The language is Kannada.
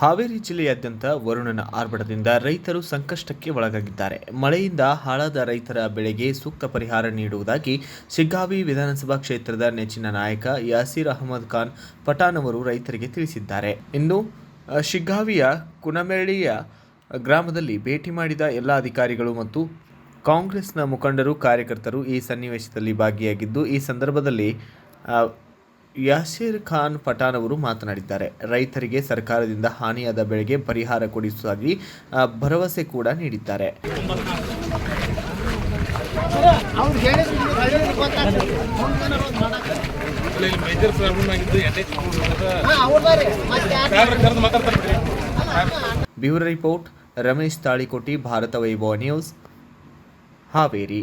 ಹಾವೇರಿ ಜಿಲ್ಲೆಯಾದ್ಯಂತ ವರುಣನ ಆರ್ಭಟದಿಂದ ರೈತರು ಸಂಕಷ್ಟಕ್ಕೆ ಒಳಗಾಗಿದ್ದಾರೆ. ಮಳೆಯಿಂದ ಹಾಳಾದ ರೈತರ ಬೆಳೆಗೆ ಸೂಕ್ತ ಪರಿಹಾರ ನೀಡುವುದಾಗಿ ಶಿಗ್ಗಾವಿ ವಿಧಾನಸಭಾ ಕ್ಷೇತ್ರದ ನೆಚ್ಚಿನ ನಾಯಕ ಯಾಸೀರ್ ಅಹಮದ್ ಖಾನ್ ಪಠಾಣ್ ಅವರು ರೈತರಿಗೆ ತಿಳಿಸಿದ್ದಾರೆ. ಇನ್ನು ಶಿಗ್ಗಾವಿಯ ಕುನಮೆಳ್ಳಿಯ ಗ್ರಾಮದಲ್ಲಿ ಭೇಟಿ ಮಾಡಿದ ಎಲ್ಲ ಅಧಿಕಾರಿಗಳು ಮತ್ತು ಕಾಂಗ್ರೆಸ್ನ ಮುಖಂಡರು, ಕಾರ್ಯಕರ್ತರು ಈ ಸನ್ನಿವೇಶದಲ್ಲಿ ಭಾಗಿಯಾಗಿದ್ದು, ಈ ಸಂದರ್ಭದಲ್ಲಿ ಯಾಸೀರ್ ಖಾನ್ ಪಠಾಣ್ ಅವರು ಮಾತನಾಡಿದ್ದಾರೆ ರೈತರಿಗೆ ಸರ್ಕಾರದಿಂದ ಹಾನಿಯಾದ ಬೆಳೆಗೆ ಪರಿಹಾರ ಕೊಡಿಸುವುದಾಗಿ ಭರವಸೆ ಕೂಡ ನೀಡಿದ್ದಾರೆ. Bureau report, Ramesh Talikoti, Bharat Vaibhav news, Haveri